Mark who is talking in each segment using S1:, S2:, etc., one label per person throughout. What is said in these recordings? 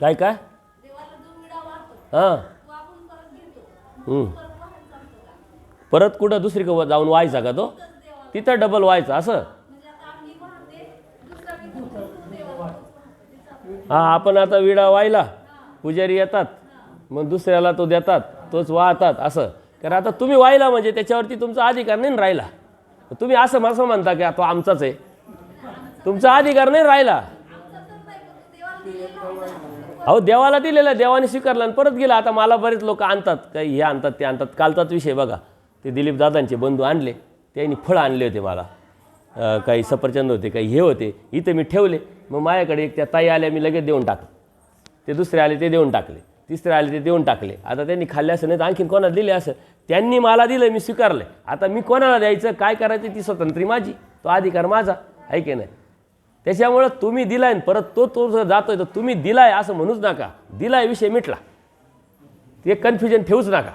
S1: काय काय? हां.
S2: परत व्हायचा असतो का
S1: कुठं जाऊन व्हायचा का तो? तिथं डबल व्हायचा असं?
S2: म्हणजे दुसरा
S1: हा आपण आता विडा व्हायला. पुजारी येतात. मग दुसऱ्याला तो देतात. तोच वाहतात असं. कारण आता तुम्ही व्हायला म्हणजे त्याच्यावरती तुमचा अधिकार नाही ना राहिला. तुम्ही असं असं म्हणता की तो आमचाच आहे. तुमचा अधिकार नाही राहिला. अहो देवाला दिलेला देवाने स्वीकारला आणि परत गेला. आता मला बरेच लोक आणतात काही हे आणतात ते आणतात. कालचाच विषय बघा. ते दिलीप दादांचे बंधू आणले. त्यांनी फळं आणले होते मला. काही सफरचंद होते काही हे होते. इथं मी ठेवले. मग माझ्याकडे एक त्या ताई आल्या मी लगेच देऊन टाकले. ते दुसरे आले ते देऊन टाकले. तिसरे आले ते देऊन टाकले. आता त्यांनी खाल्ले असं नाही तर आणखीन कोणाला दिले असं? त्यांनी मला दिलं मी स्वीकारलं. आता मी कोणाला द्यायचं काय करायचं ती स्वतंत्री माझी. तो अधिकार माझा. आहे की नाही? त्याच्यामुळं तुम्ही दिलाय परत तो तो जर जातोय तर तुम्ही दिलाय असं म्हणूच नका. दिलाय विषय मिटला. ते कन्फ्युजन ठेवूच नका.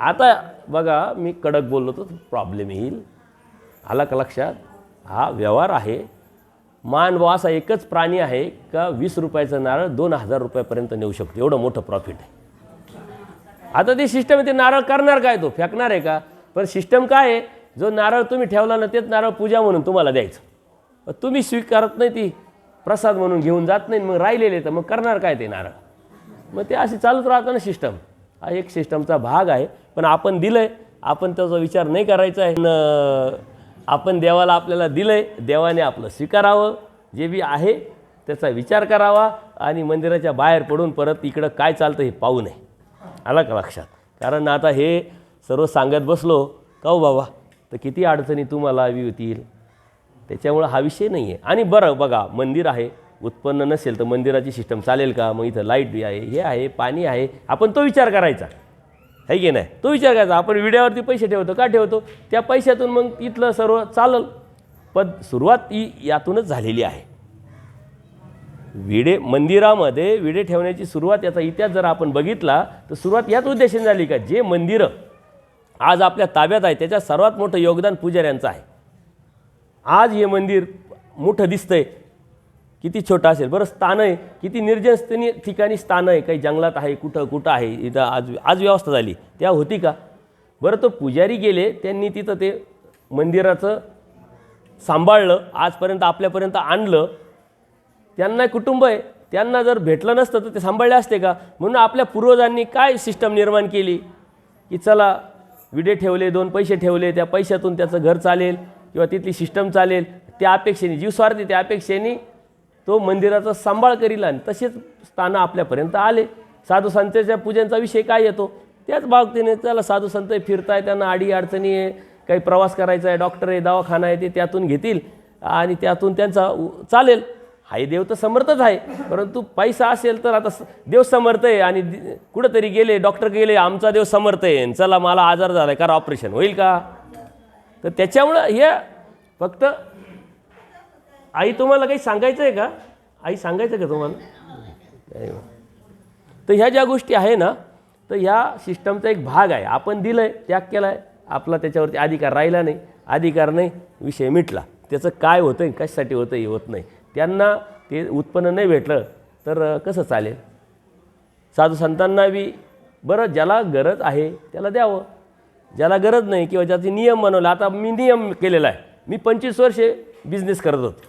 S1: आता बघा मी कडक बोललो तर प्रॉब्लेम येईल. आला का लक्षात? हा व्यवहार आहे. मानव असा एकच प्राणी आहे का वीस रुपयाचं नारळ दोन हजार रुपयापर्यंत नेऊ शकतो. एवढं मोठं प्रॉफिट आहे. आता ती सिस्टम ते नारळ करणार काय तो? फेकणार आहे का? पण सिस्टम काय आहे? जो नारळ तुम्ही ठेवला ना तेच नारळ पूजा म्हणून तुम्हाला द्यायचं. तुम्ही स्वीकारत नाही ती. प्रसाद म्हणून घेऊन जात नाही मग राहिलेले तर मग करणार काय ते नारळ? मग ते असे चालूच राहतं ना सिस्टम हा एक सिस्टमचा भाग आहे पण आपण दिलं आहे आपण त्याचा विचार नाही करायचा आहे. न आपण देवाला आपल्याला दिलं आहे देवाने आपलं स्वीकारावं जे बी आहे त्याचा विचार करावा आणि मंदिराच्या बाहेर पडून परत इकडं काय चालतं हे पाहू नये. आलं का लक्षात? कारण आता हे सर्व सांगत बसलो का हो बाबा? तर किती अडचणी तुम्हाला हवी होतील त्याच्यामुळं हा विषय नाही आहे आणि बरं बघा मंदिर आहे उत्पन्न नसेल तर मंदिराची सिस्टम चालेल का? मग इथं लाइट बी आहे हे आहे पाणी आहे. आपण तो विचार करायचा. है की नाही? तो विचार करायचा. आपण विड्यावरती पैसे ठेवतो का ठेवतो? त्या पैशातून मग इथलं सर्व चालल. पण सुरुवात ही यातूनच झालेली आहे. विडे मंदिरामध्ये विडे ठेवण्याची सुरुवात याचा इतिहास जर आपण बघितला तर सुरुवात याच उद्देशाने झाली का? जे मंदिरं आज आपल्या ताब्यात आहे त्याच्यात सर्वात मोठं योगदान पुजाऱ्यांचं आहे. आज हे मंदिर मोठं दिसतंय. किती छोटं असेल. बरं स्थान आहे. किती निर्जनस्थनी ठिकाणी स्थान आहे. काही जंगलात आहे कुठं कुठं आहे. इथं आज आज व्यवस्था झाली. त्या होती का? बरं तो पुजारी गेले त्यांनी तिथं ते मंदिराचं सांभाळलं. आजपर्यंत आपल्यापर्यंत आणलं. त्यांना कुटुंब आहे. त्यांना जर भेटलं नसतं तर ते सांभाळले असते का? म्हणून आपल्या पूर्वजांनी काय सिस्टम निर्माण केली? की चला विडे ठेवले दोन पैसे ठेवले त्या पैशातून त्याचं घर चालेल. किंवा तिथली सिस्टम चालेल त्या अपेक्षेने जीवस्वार्थी त्या अपेक्षेने तो मंदिराचा सांभाळ करील आणि तसेच स्थानं आपल्यापर्यंत आले. साधू संतांच्या पूजेचा विषय काय येतो? त्याच बाबतीने त्याला साधू संत फिरताय त्यांना अडी अडचणी आहे काही प्रवास करायचा आहे डॉक्टर आहे दवाखाना आहे ते त्यातून घेतील आणि त्यातून त्यांचा चालेल. हाय देव तर समर्थच आहे परंतु पैसा असेल तर आता देव समर्थ आहे आणि कुठंतरी गेले डॉक्टर गेले आमचा देव समर्थ आहे. आणि चला मला आजार झाला आहे करा ऑपरेशन होईल का? तर त्याच्यामुळं हे फक्त आई तुम्हाला काही सांगायचं आहे का? आई सांगायचं का तुम्हाला? नाही तर ह्या ज्या गोष्टी आहे ना तर ह्या सिस्टमचा एक भाग आहे. आपण दिलं आहे त्याग केला आहे आपला त्याच्यावरती अधिकार राहिला नाही. अधिकार नाही विषय मिटला. त्याचं काय होतं आहे कशासाठी होतं हे होत नाही. त्यांना ते उत्पन्न नाही भेटलं तर कसं चालेल? साधू संतांना बी बरं ज्याला गरज आहे त्याला द्यावं. ज्याला गरज नाही किंवा ज्याचे नियम बनवला आता मी नियम केलेला आहे. मी पंचवीस वर्षे बिझनेस करत होतो.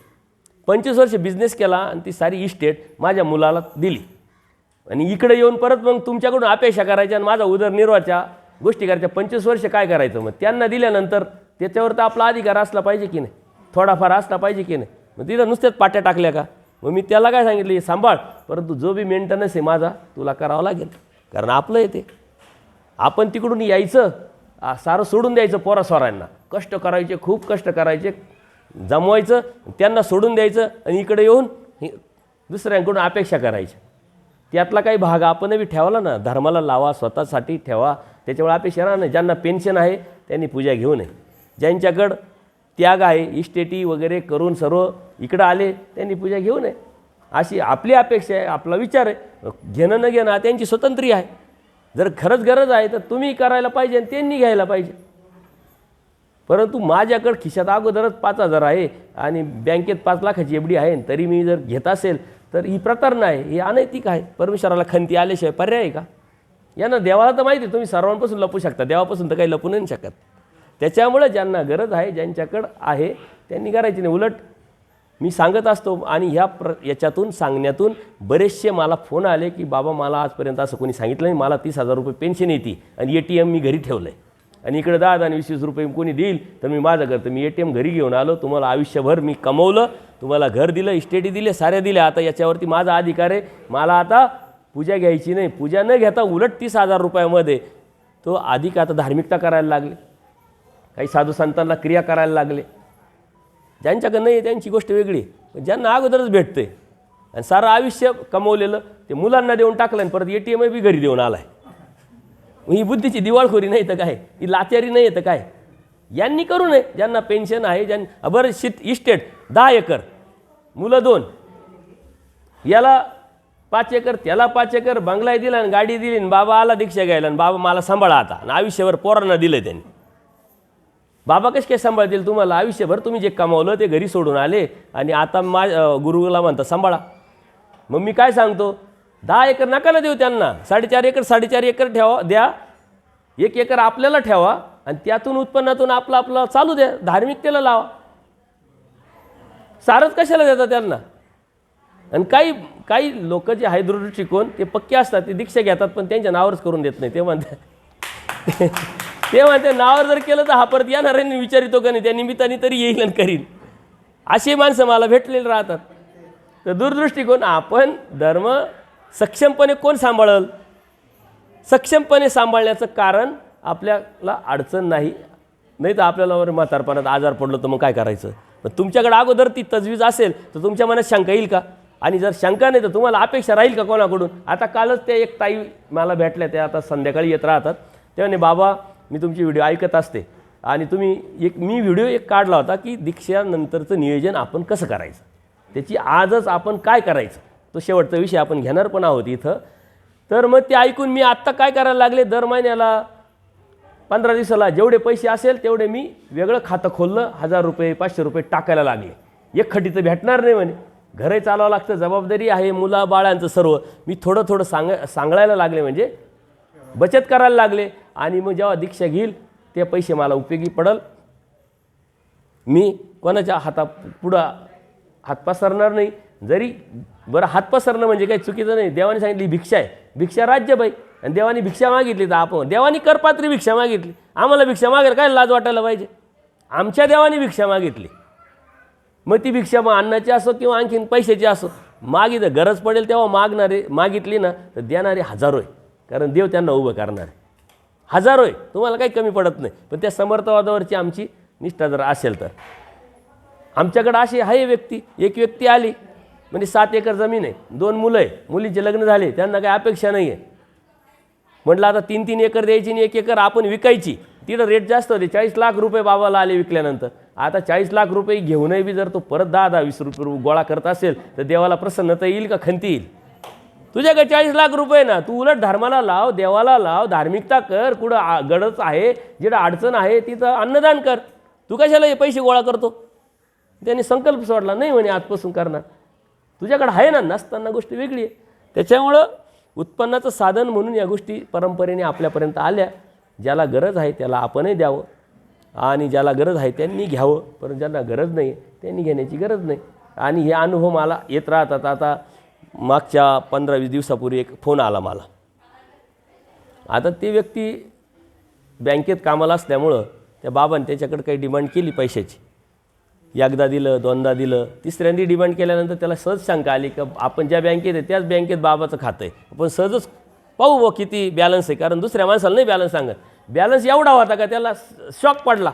S1: पंचवीस वर्ष बिझनेस केला आणि ती सारी इस्टेट माझ्या मुलाला दिली. आणि इकडे येऊन परत मग तुमच्याकडून अपेक्षा करायच्या आणि माझा उदरनिर्वाहाच्या गोष्टी करायच्या. पंचवीस वर्ष काय करायचं? मग त्यांना दिल्यानंतर त्याच्यावर तर आपला अधिकार असला पाहिजे की नाही? थोडाफार असला पाहिजे की नाही? मग तिथं नुसत्याच पाट्या टाकल्या का? मग मी त्याला काय सांगितलं? हे सांभाळ परंतु जो बी मेंटेनन्स आहे माझा तुला करावा लागेल. कारण आपलं आहे ते. आपण तिकडून यायचं सारं सोडून द्यायचं पोरास्वारांना कष्ट करायचे खूप कष्ट करायचे. जमवायचं त्यांना सोडून द्यायचं आणि इकडे येऊन हे दुसऱ्यांकडून अपेक्षा करायची त्यातला काही भाग आपण बी ठेवला ना धर्माला लावा स्वतःसाठी ठेवा. त्याच्यामुळे अपेक्षा राहणार नाही. ज्यांना पेन्शन आहे त्यांनी पूजा घेऊ नये. ज्यांच्याकडं त्याग आहे इस्टेटी वगैरे करून सर्व इकडं आले त्यांनी पूजा घेऊ नये. अशी आपली अपेक्षा आहे आपला विचार आहे. घेणं न घेणं त्यांची स्वतंत्री आहे. जर खरंच गरज आहे तर तुम्ही करायला पाहिजे आणि त्यांनी घ्यायला पाहिजे. परंतु माझ्याकडं खिशात अगोदरच पाच हजार आहे आणि बँकेत पाच लाखाची एवढी आहे तरी मी जर घेत असेल तर ही प्रतारणा आहे ही अनैतिक आहे. परमेश्वराला खंती आल्याशिवाय पर्याय आहे का? यांना देवाला तर माहिती आहे तुम्ही सर्वांपासून लपू शकता देवापासून तर काही लपू नाही शकत. त्याच्यामुळे ज्यांना गरज आहे ज्यांच्याकडं आहे त्यांनी करायची नाही. उलट मी सांगत असतो आणि ह्या प्र याच्यातून सांगण्यातून बरेचसे मला फोन आले की बाबा मला आजपर्यंत असं कोणी सांगितलं नाही. मला तीस हजार रुपये पेन्शन येते आणि ए टी एम मी घरी ठेवलं आहे आणि इकडे दहा आणि वीस वीस रुपये कोणी देईल तर मी माझं करतो. मी ए टी एम घरी घेऊन आलो. तुम्हाला आयुष्यभर मी कमवलं. तुम्हाला घर दिलं इस्टेटी दिले साऱ्या दिल्या. आता याच्यावरती माझा अधिकार आहे. मला आता पूजा घ्यायची नाही. पूजा न घेता उलट तीस हजार रुपयामध्ये तो अधिक आता धार्मिकता करायला लागले. काही साधू संतांना क्रिया करायला लागले. ज्यांच्याकडे नाही आहे त्यांची गोष्ट वेगळी. पण ज्यांना अगोदरच भेटतं आहे आणि सारं आयुष्य कमवलेलं ते मुलांना देऊन टाकलं आणि परत ए टी एम बी घरी देऊन आला आहे ही बुद्धीची दिवाळखोरी नाही तर काय? ही लाचारी नाही तर काय? यांनी करू नये. ज्यांना पेन्शन आहे ज्यां बरं शित इस्टेट दहा एकर मुलं दोन. याला पाच एकर त्याला पाच एकर बंगलाही दिला आणि गाडी दिली आणि बाबा आला दीक्षा घ्यायला आणि बाबा मला सांभाळा आता. आणि आयुष्यभर पोरांना दिलं त्यांनी. बाबा कसे काय सांभाळतील? तुम्हाला आयुष्यभर तुम्ही जे कमावलं ते घरी सोडून आले आणि आता मा गुरुला म्हणता सांभाळा. मग मी काय सांगतो? दहा एकर नका ना देऊ त्यांना. साडेचार एकर साडेचार एकर ठेवा द्या. एक एकर आपल्याला ठेवा आणि त्यातून उत्पन्नातून आपलं आपलं चालू द्या. धार्मिकतेला लावा. सारच कशाला देतात त्यांना? आणि काही काही लोक जे आहे दृष्टिकोन ते पक्के असतात ते दीक्षा घेतात पण त्यांच्या नावावरच करून देत नाही. ते म्हणतात ते म्हणते नावावर जर केलं तर हा परत येणार आहे विचारितो का नाही त्या निमित्ताने तरी येईल आणि करीन. अशी माणसं मला भेटलेली राहतात. तर दूरदृष्टिकोन आपण धर्म सक्षमपणे कोण सांभाळल? सक्षमपणे सांभाळण्याचं कारण आपल्याला अडचण नाही. नाही तर आपल्याला वर म्हातारपणात आजार पडलो तर मग काय करायचं? पण तुमच्याकडे अगोदर ती तजवीज असेल तर तुमच्या मनात शंका येईल का? आणि जर शंका नाही तर तुम्हाला अपेक्षा राहील का कोणाकडून? आता कालच ते एक ताई मला भेटल्या त्या आता संध्याकाळी येत राहतात. त्याने बाबा मी तुमची व्हिडिओ ऐकत असते. आणि तुम्ही एक मी व्हिडिओ एक काढला होता की दीक्षानंतरचं नियोजन आपण कसं करायचं? त्याची आजच आपण काय करायचं? तो शेवटचा विषय आपण घेणार पण आहोत इथं. तर मग ते ऐकून मी आत्ता काय करायला लागले? दर महिन्याला पंधरा दिवसाला जेवढे पैसे असेल तेवढे मी वेगळं खातं खोललं हजार रुपये पाचशे रुपये टाकायला लागले. एक खटी तर भेटणार नाही म्हणे. घरही चालवावं लागतं जबाबदारी आहे मुला बाळांचं सर्व. मी थोडं थोडं सांग सांगळायला लागले म्हणजे बचत करायला लागले. आणि मग जेव्हा दीक्षा घेईल ते पैसे मला उपयोगी पडल. मी कोणाच्या हाता पुढं हात पसरणार नाही. जरी बरं हात पसरणं म्हणजे काही चुकीचं नाही. देवाने सांगितली भिक्षा आहे. भिक्षा राज्यबाई आणि देवाने भिक्षा मागितली तर आपण देवानी करपात्री भिक्षा मागितली. आम्हाला भिक्षा मागायला काय लाज वाटायला पाहिजे? आमच्या देवाने भिक्षा मागितली. मग ती भिक्षा मग अन्नाची असो किंवा आणखीन पैशाची असो मागित गरज पडेल तेव्हा मागणारे मागितली ना तर देणारे हजारो आहे. कारण देव त्यांना उभं करणार आहे. हजारो आहे. तुम्हाला काही कमी पडत नाही. पण त्या समर्थवादावरची आमची निष्ठा जर असेल तर. आमच्याकडं अशी आहे व्यक्ती. एक व्यक्ती आली. म्हणजे सात एकर जमीन आहे. दोन मुलं आहे. मुलीचे लग्न झाले. त्यांना काही अपेक्षा नाही आहे म्हटलं आता तीन तीन एकर द्यायची आणि एक एकर आपण विकायची. तिथं रेट जास्त होते. चाळीस लाख रुपये बाबाला आले विकल्यानंतर. आता चाळीस लाख रुपये घेऊनही बी जर तो परत दहा दहा वीस रुपये गोळा करत असेल तर देवाला प्रसन्नता येईल का? खंती येईल. तुझ्याकडे चाळीस लाख रुपये ना तू उलट धर्माला लाव देवाला लाव धार्मिकता कर कुठं आ- गडच आहे जिथं अडचण आहे तिथं अन्नदान कर. तू कशाला हे पैसे गोळा करतो? त्यांनी संकल्प सोडला नाही म्हणे आजपासून करणार. तुझ्याकडे आहे ना नसताना गोष्ट वेगळी आहे. त्याच्यामुळं उत्पन्नाचं साधन म्हणून या गोष्टी परंपरेने आपल्यापर्यंत आल्या. ज्याला गरज आहे त्याला आपणही द्यावं. आणि ज्याला गरज आहे त्यांनी घ्यावं. परंतु ज्यांना गरज नाही त्यांनी घेण्याची गरज नाही. आणि हे अनुभव मला येत राहतात. आता मागच्या पंधरा वीस दिवसापूर्वी एक फोन आला मला. आता ती व्यक्ती बँकेत कामाला असल्यामुळं त्या बाबांनी त्याच्याकडे काही डिमांड केली पैशाची. एकदा दिलं दोनदा दिलं. तिसऱ्यांदी डिमांड केल्यानंतर त्याला सहज शंका आली की आपण ज्या बँकेत आहे त्याच बँकेत बाबाचं खातं आहे. आपण सहजच पाहू बा किती बॅलन्स आहे. कारण दुसऱ्या माणसाला नाही बॅलन्स सांगत. बॅलन्स एवढा होता का त्याला शॉक पडला.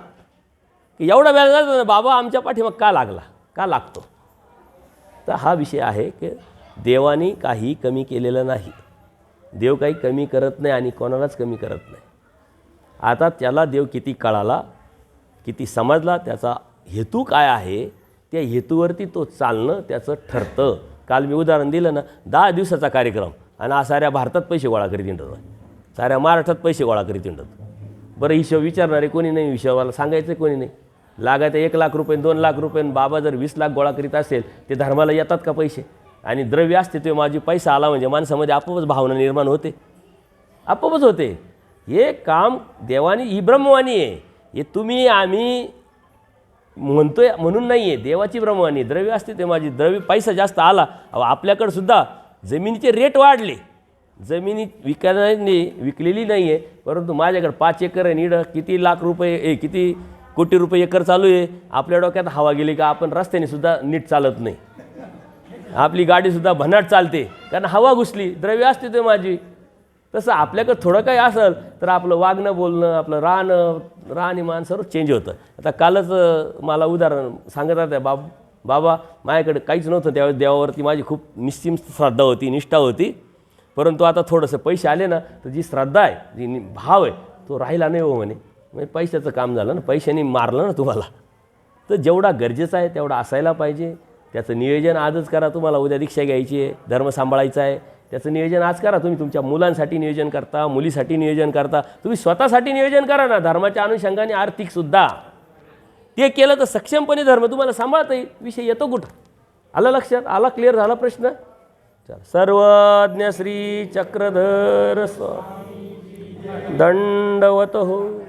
S1: की एवढा बॅलन्स बाबा आमच्या पाठीमाग का लागला? का लागतो? तर हा विषय आहे की देवाने काही कमी केलेलं नाही. देव काही कमी करत नाही आणि कोणालाच कमी करत नाही. आता त्याला देव किती कळाला किती समजला त्याचा हेतू काय आहे त्या हेतूवरती तो चालणं त्याचं ठरतं. काल मी उदाहरण दिलं ना दहा दिवसाचा कार्यक्रम आणि हा साऱ्या भारतात पैसे गोळा करीत हिंडतो साऱ्या महाराष्ट्रात पैसे गोळा करीत हिंडतो बरं हिशोब विचारणारे कोणी नाही हिशोबाला सांगायचं कोणी नाही. लागायचं एक लाख रुपये दोन लाख रुपये बाबा जर वीस लाख गोळा करीत असेल ते धर्माला येतात का पैसे? आणि द्रव्य असते ते माझी पैसा आला म्हणजे माणसामध्ये आपोआपच भावना निर्माण होते. आपोआपच होते. हे काम देवानी ही ब्रह्मवाणी आहे. हे तुम्ही आम्ही म्हणतोय म्हणून नाही आहे. देवाची ब्रह्मवाणी द्रव्य असते ते माझी द्रव्य पैसा जास्त आला. अहो सुद्धा जमिनीचे रेट वाढले. जमिनी विकण्याने विकलेली नाही आहे परंतु माझ्याकडे पाच एकर आहे नीड किती लाख रुपये ए किती कोटी रुपये एकर चालू आहे? आपल्या डोक्यात हवा गेली का? आपण रस्त्याने सुद्धा नीट चालत नाही. आपली गाडीसुद्धा भन्नाट चालते. कारण हवा घुसली द्रव्य असते ते माझी. तसं आपल्याकडं थोडं काही असेल तर आपलं वागणं बोलणं आपलं राहणं राहणीमान सर्व चेंज होतं. आता कालच मला उदाहरण सांगत राहते बाब बाबा माझ्याकडे काहीच नव्हतं त्यावेळेस देवावरती माझी खूप निश्चिम श्रद्धा होती निष्ठा होती. परंतु आता थोडंसं पैसे आले ना तर जी श्रद्धा आहे जी नि- भाव आहे तो राहिला नाही हो म्हणे. म्हणजे पैशाचं काम झालं ना पैशाने मारलं ना तुम्हाला. तर जेवढा गरजेचा आहे तेवढा असायला पाहिजे. त्याचं नियोजन आजच करा तुम्हाला उद्या दीक्षा घ्यायची आहे धर्म सांभाळायचा आहे. त्याचं नियोजन आज करा तुम्ही तुमच्या मुलांसाठी नियोजन करता मुलीसाठी नियोजन करता. तुम्ही स्वतःसाठी नियोजन करा ना धर्माच्या अनुषंगाने आर्थिकसुद्धा ते केलं तर सक्षमपणे धर्म तुम्हाला सांभाळता येईल विषय येतो कुठं? आलं लक्षात? आला क्लिअर झाला प्रश्न? चला सर्वज्ञ श्री चक्रधर स्व दंडवत हो.